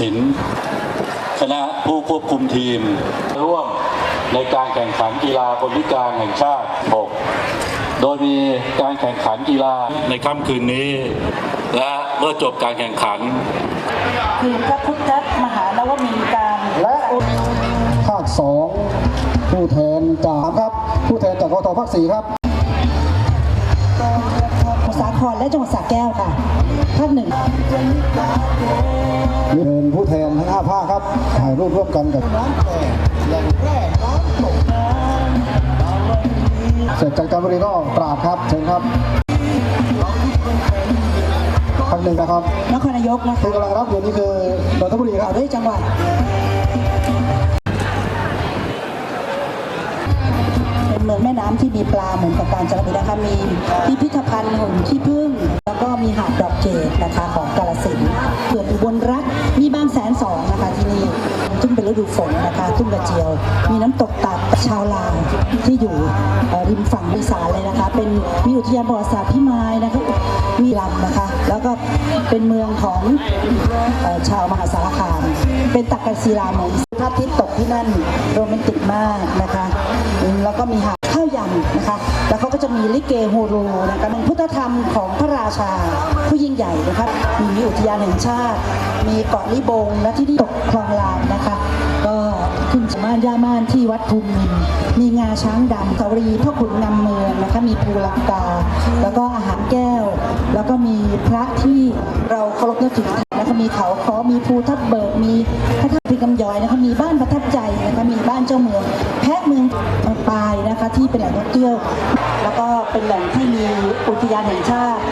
สิน คณะผู้ควบคุมทีม ร่วมในการแข่งขันกีฬาคนพิการแห่งชาติ 6 โดยมีการแข่งขันกีฬาในค่ำคืนนี้ และเมื่อจบการแข่งขัน คือพระพุทธมหานวมินทร์การและภาคสองผู้แทนจากครับ ผู้แทนจากกตภาคสี่ครับสมุทรสาครและจังหวัดสระแก้วค่ะ ภาคหนึ่งนี่เป็นผู้ แทนทั้งห้าภาคครับถ่ายรูปร่วมกันกับเสร็จจากการบริก็ปราบครับเชิญครับภาคหนึ่งนะครับนครนายกนะที่คะกำลังรับอยู่นี่คือนนทบุรีคต่รัอบด้วยจังหวัดเป็นเมืองแม่น้ำที่มีปลาเหมือนกับกาญจนบุรีนะคะมีพิพิธภัณฑ์หุ่นขี้ผึ้งแล้วก็มีหาดดอกเกดนะคะของกาลสินธุ์เขื่อนอุบลรัฐมีบางแสนส องนะคะที่นี่ซึ่งเป็นฤดูฝนนะคะทุ่งกระเจียว มีน้ำตกตัดชาวลาวที่อยู่ริมฝั่งอีสานเลยนะคะ เป็นมีอุทยานประวัติศาสตร์พิมายนะคะมีลำนะคะ แล้วก็เป็นเมืองของอชาวมหาสารคาม เป็นตักกศิลาเมือง พระอาทิตย์ตกที่นั่นโรแมนติกมากนะคะ แล้วก็มีหาดข้าวยำนะคะ แล้วเขาก็จะมีลิเกฮูรูนะคะเป็นพุทธธรรมของพระราชาผู้ยิ่งใหญ่นะคะมีอุทยานแห่งชาติ มีเกาะลิบง และที่นี่ตกคลองลานนะคะ ก็ขึ้นจากม่านย่าม่านที่วัดภูมินมีงาช้างดำสาวรีพ่อขุนงำเมืองนะคะ มีภูลังกา แล้วก็อาหารแก้ว แล้วก็มีพระที่เราเคารพนับถือ มีเขาคอมีภูทับเบิกมีพระธาตุพิกำยอยนะคะมีบ้านประทับใจนะคะมีบ้านเจ้าเมือง แพะเมืองปลายนะคะที่เป็นแหล่งท่องเที่ยว แล้วก็เป็นแหล่งที่มีอุทยานแห่งชาติ